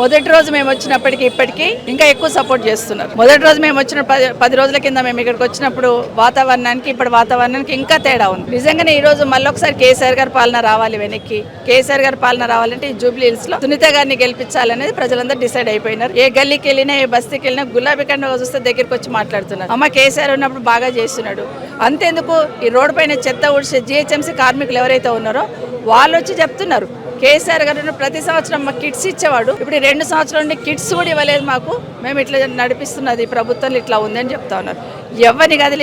మొదటి రోజు మేము వచ్చినప్పటికీ ఇప్పటికీ ఇంకా ఎక్కువ సపోర్ట్ చేస్తున్నారు. మొదటి రోజు మేము వచ్చిన పది పది రోజుల కింద మేము ఇక్కడికి వచ్చినప్పుడు వాతావరణానికి ఇప్పుడు వాతావరణానికి ఇంకా తేడా ఉంది. నిజంగానే ఈ రోజు మళ్ళీ ఒకసారి కేసీఆర్ గారి పాలన రావాలి వెనక్కి. కేసీఆర్ గారి పాలన రావాలంటే ఈ జూబ్లీ హిల్స్లో సునీత గారిని గెలిపించాలనేది ప్రజలందరూ డిసైడ్ అయిపోయినారు. ఏ గల్లీకి వెళ్ళినా ఏ బస్తీకి వెళ్ళినా గులాబీ కండ చూస్తే దగ్గరికి వచ్చి మాట్లాడుతున్నారు. అమ్మ కేసీఆర్ ఉన్నప్పుడు బాగా చేస్తున్నాడు. అంతేందుకు? ఈ రోడ్డు పైన చెత్త ఊడ్చే జిహెచ్ఎంసీ కార్మికులు ఎవరైతే ఉన్నారో వాళ్ళు వచ్చి చెప్తున్నారు. కేసీఆర్ గారు ప్రతి సంవత్సరం మాకు కిట్స్ ఇచ్చేవాడు. ఇప్పుడు రెండు సంవత్సరాల నుండి కిట్స్ కూడా ఇవ్వలేదు మాకు. మేము ఇట్లా నడిపిస్తున్నది ప్రభుత్వం ప్రభుత్వంలో ఇట్లా ఉందని చెప్తా ఉన్నారు. ఎవరిని గదిలు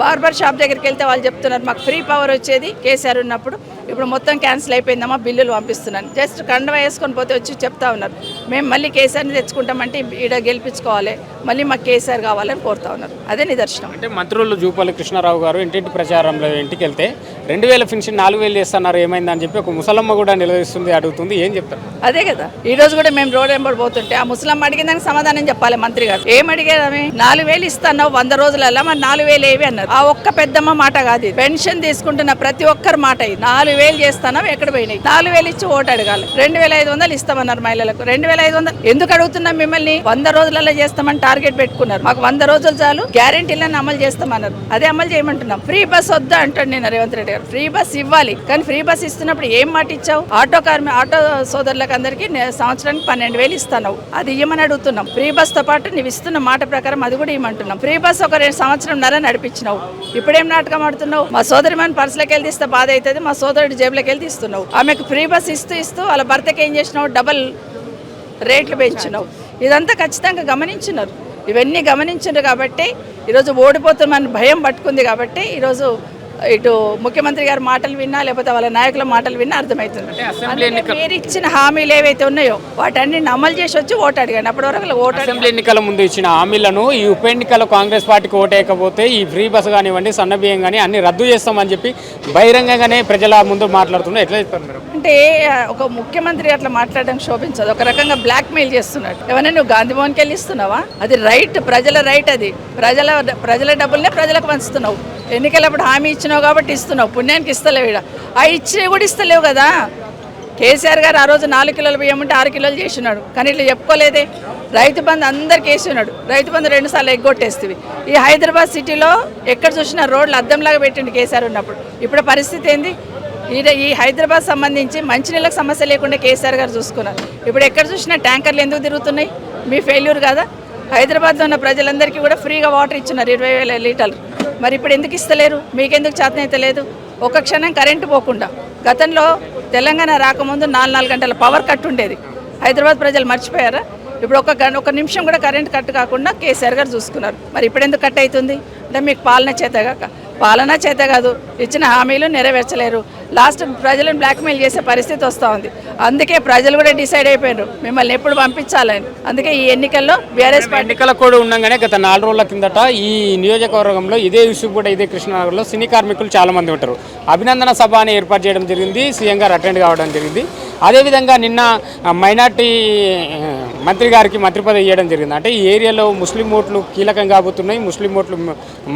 బార్బర్ షాప్ దగ్గరికి వెళ్తే వాళ్ళు చెప్తున్నారు మాకు ఫ్రీ పవర్ వచ్చేది కేసీఆర్ ఉన్నప్పుడు. ఇప్పుడు మొత్తం క్యాన్సిల్ అయిపోయిందమ్మా బిల్లులు పంపిస్తున్నాను. జస్ట్ కండ వేసుకొని పోతే వచ్చి చెప్తా ఉన్నారు. మేము మళ్ళీ కేసీఆర్ని తెచ్చుకుంటామంటే ఈడ గెలిపించుకోవాలి. మళ్ళీ మాకు కేసీఆర్ కావాలని కోరుతా ఉన్నారు. అదే నిదర్శనం. అంటే మంత్రులు జూపల్లి కృష్ణారావు గారు ఇంటింటి ప్రచారంలో ఇంటికి వెళ్తే రెండు వేల పెన్షన్ నాలుగు వేలు చేస్తున్నారు ఏమైందని చెప్పి ఒక ముసలమ్మ కూడా నిలదీస్తుంది అడుగుతుంది ఏం చెప్తారు? అదే కదా. ఈ రోజు కూడా మేము రోడ్ వెంబడి పోతుంటే ఆ ముసలమ్మ అడిగిన దానికి సమాధానం చెప్పాలి మంత్రి గారు. ఏం అడిగారు ఆమె నాలుగు వేలు ఇస్తాను వంద రోజులలో మరి నాలుగు వేలు ఏవి అన్నారు. ఆ ఒక్క పెద్దమ్మ మాట కాదు. పెన్షన్ తీసుకుంటున్న ప్రతి ఒక్కరి మాట ఇది. నాలుగు వేలు చేస్తాను ఎక్కడ పోయినాయి? నాలుగు వేలు ఇచ్చి ఓటు అడగాలి. రెండు వేల ఐదు వందలు ఇస్తామన్నారు మహిళలకు. రెండు వేల ఐదు వందలు ఎందుకు అడుగుతున్నాం మిమ్మల్ని? వంద రోజులలో చేస్తామని టార్గెట్ పెట్టుకున్నారు. మాకు వంద రోజులు చాలు. గ్యారెంటీలను అమలు చేస్తామన్నారు. అదే అమలు చేయమంటున్నాం. ఫ్రీ బస్ వద్దా అంటాడు నేను రేవంత్ రెడ్డి గారు. ఫ్రీ బస్ ఇవ్వాలి. కానీ ఫ్రీ బస్ ఇస్తున్నప్పుడు ఏం మాట ఇచ్చావు? ఆటో కార్మి ఆటో సోదరులకు అందరికీ సంవత్సరానికి పన్నెండు వేలు ఇస్తాను అది ఇవ్వమని అడుగుతున్నాం. ఫ్రీ బస్తో పాటు నువ్వు ఇస్తున్న మాట ప్రకారం అది కూడా ఇవ్వమంటున్నాం. ఫ్రీ బస్ ఒక రెండు సంవత్సరం నెల నడిపించినావు. ఇప్పుడేం నాటకం ఆడుతున్నావు? మా సోదరి మన పర్సులోకి వెళ్ళి తీస్తే బాధ అవుతుంది. మా సోదరుడి జేబులోకి వెళ్ళి తీస్తున్నావు. ఆమెకు ఫ్రీ బస్ ఇస్తూ ఇస్తూ వాళ్ళ భర్తకి ఏం చేసినావు? డబల్ రేట్లు పెంచినావు. ఇదంతా ఖచ్చితంగా గమనించినారు. ఇవన్నీ గమనించారు కాబట్టి ఈరోజు ఓడిపోతున్న భయం పట్టుకుంది కాబట్టి ఈరోజు ఇటు ముఖ్యమంత్రి గారి మాటలు విన్నా లేకపోతే వాళ్ళ నాయకుల మాటలు విన్నా అర్థమవుతుంది. మీరు ఇచ్చిన హామీలు ఏవైతే ఉన్నాయో వాటన్నిటిని అమలు చేసి వచ్చి ఓటు అడిగాను అప్పటి వరకు ఓటు అసెంబ్లీ ఎన్నికల ముందు ఇచ్చిన హామీలను ఈ ఉప ఎన్నికల్లో కాంగ్రెస్ పార్టీకి ఓటేయకపోతే ఈ ఫ్రీ బస్ కానివ్వండి సన్న బియ్యం కానీ అన్ని రద్దు చేస్తామని చెప్పి బహిరంగంగానే ప్రజల ముందు మాట్లాడుతున్నారు. ఎట్లా చెప్తారు మీరు అంటే ఒక ముఖ్యమంత్రి అట్లా మాట్లాడడం శోభించదు. ఒక రకంగా బ్లాక్ మెయిల్ చేస్తున్నాడు ఏమన్నా నువ్వు గాంధీ భవన్కి వెళ్ళి ఇస్తున్నావా? అది రైట్ ప్రజల రైట్ అది. ప్రజల ప్రజల డబ్బుల్నే ప్రజలకు పంచుతున్నావు. ఎన్నికలప్పుడు హామీ ఇచ్చినావు కాబట్టి ఇస్తున్నావు. పుణ్యానికి ఇస్తలేవు ఇక్కడ ఆ ఇచ్చి కూడా ఇస్తలేవు కదా. కేసీఆర్ గారు ఆ రోజు నాలుగు కిలోలు బియ్యం ఉంటే ఆరు కిలోలు చేసినాడు. కానీ ఇట్లా చెప్పుకోలేదే. రైతు బంధు అందరికి వేసినాడు. రైతు బంధు రెండు సార్లు ఎగ్గొట్టేస్తుంది ఈ హైదరాబాద్ సిటీలో ఎక్కడ చూసినా రోడ్లు అద్దంలాగా పెట్టిండు కేసీఆర్ ఉన్నప్పుడు. ఇప్పుడు పరిస్థితి ఏంది? ఈడ ఈ హైదరాబాద్ సంబంధించి మంచినీళ్ళకి సమస్య లేకుండా కేసీఆర్ గారు చూసుకున్నారు. ఇప్పుడు ఎక్కడ చూసినా ట్యాంకర్లు ఎందుకు తిరుగుతున్నాయి? మీ ఫెయిల్యూర్ కదా? హైదరాబాద్లో ఉన్న ప్రజలందరికీ కూడా ఫ్రీగా వాటర్ ఇచ్చినారు ఇరవై వేల లీటర్లు. మరి ఇప్పుడు ఎందుకు ఇస్తలేరు? మీకెందుకు చేతనైతే లేదు? ఒక క్షణం కరెంటు పోకుండా. గతంలో తెలంగాణ రాకముందు నాలుగు నాలుగు గంటల పవర్ కట్ ఉండేది. హైదరాబాద్ ప్రజలు మర్చిపోయారా? ఇప్పుడు ఒక గంట ఒక నిమిషం కూడా కరెంట్ కట్ కాకుండా కేసీఆర్ గారు చూసుకున్నారు. మరి ఇప్పుడు ఎందుకు కట్ అవుతుంది? అంటే మీకు పాలన చేతగాక పాలన చేత కాదు ఇచ్చిన హామీలు నెరవేర్చలేరు. లాస్ట్ ప్రజలను బ్లాక్మెయిల్ చేసే పరిస్థితి వస్తూ ఉంది అందుకే ప్రజలు కూడా డిసైడ్ అయిపోయారు మిమ్మల్ని ఎప్పుడు పంపించాలని. అందుకే ఈ ఎన్నికల్లో బీఆర్ఎస్ ఎన్నికల కూడా ఉండగానే గత నాలుగు రోజుల కిందట ఈ నియోజకవర్గంలో ఇదే ఇష్యూ కూడా ఇదే కృష్ణనగర్లో సినీ కార్మికులు చాలా మంది ఉంటారు. అభినందన సభ అని ఏర్పాటు చేయడం జరిగింది. సీఎం గారు అటెండ్ కావడం జరిగింది. అదేవిధంగా నిన్న మైనార్టీ మంత్రి గారికి మంత్రి పదవి ఇవ్వడం జరిగింది. అంటే ఈ ఏరియాలో ముస్లిం ఓట్లు కీలకం కాబోతున్నాయి. ముస్లిం ఓట్లు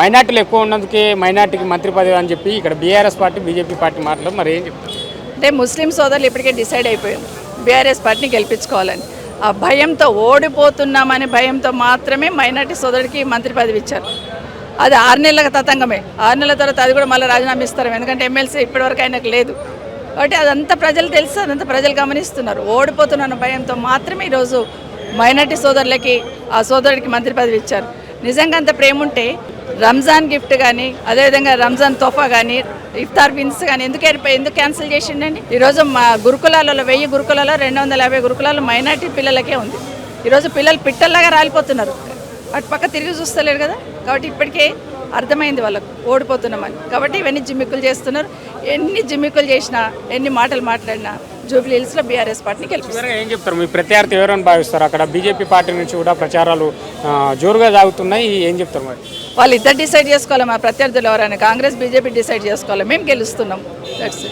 మైనార్టీలు ఎక్కువ ఉన్నందుకే మైనార్టీకి మంత్రి పదవి అని చెప్పి ఇక్కడ బీఆర్ఎస్ పార్టీ బీజేపీ పార్టీ మాటలు మరి ఏం చెప్తారు? అంటే ముస్లిం సోదరులు ఇప్పటికే డిసైడ్ అయిపోయాం బీఆర్ఎస్ పార్టీని గెలిపించుకోవాలని. ఆ భయంతో ఓడిపోతున్నామనే భయంతో మాత్రమే మైనార్టీ సోదరుడికి మంత్రి పదవి ఇచ్చారు. అది ఆరు నెలల తతంగమే. ఆరు నెలల తర్వాత అది కూడా మళ్ళీ రాజీనామా ఇస్తారు ఎందుకంటే ఎమ్మెల్సీ ఇప్పటివరకు ఆయనకు లేదు. కాబట్టి అదంతా ప్రజలు తెలుసు అదంతా ప్రజలు గమనిస్తున్నారు. ఓడిపోతున్న భయంతో మాత్రమే ఈరోజు మైనార్టీ సోదరులకి ఆ సోదరుడికి మంత్రి పదవి ఇచ్చారు. నిజంగా అంత ప్రేమ ఉంటే రంజాన్ గిఫ్ట్ కానీ అదేవిధంగా రంజాన్ తోఫా కానీ ఇఫ్తార్ బిన్స్ కానీ ఎందుకు ఏర్ప- ఎందుకు క్యాన్సిల్ చేసిండండి? ఈరోజు మా గురుకులాలలో వెయ్యి గురుకులలో రెండు వందల యాభై గురుకులాలు మైనార్టీ పిల్లలకే ఉంది. ఈరోజు పిల్లలు పిట్టల్లాగా రాలిపోతున్నారు. అటు పక్క తిరిగి చూస్తలేరు కదా? కాబట్టి ఇప్పటికే అర్థమైంది వాళ్ళకు ఓడిపోతున్నామని. కాబట్టి ఇవన్నీ జిమ్మిక్కులు చేస్తున్నారు. ఎన్ని జిమ్మిక్కులు చేసినా ఎన్ని మాటలు మాట్లాడినా జూబ్లీ హిల్స్లో బీఆర్ఎస్ పార్టీని గెలిపిస్తారు ఏం చెప్తారు? మీ ప్రత్యర్థి ఎవరైనా భావిస్తారు? అక్కడ బీజేపీ పార్టీ నుంచి కూడా ప్రచారాలు జోరుగా సాగుతున్నాయి. ఏం చెప్తారు మరి? వాళ్ళు ఇద్దరు డిసైడ్ చేసుకోవాలి మా ప్రత్యర్థులు ఎవరైనా. కాంగ్రెస్ బీజేపీ డిసైడ్ చేసుకోవాలి. మేము గెలుస్తున్నాం. దట్స్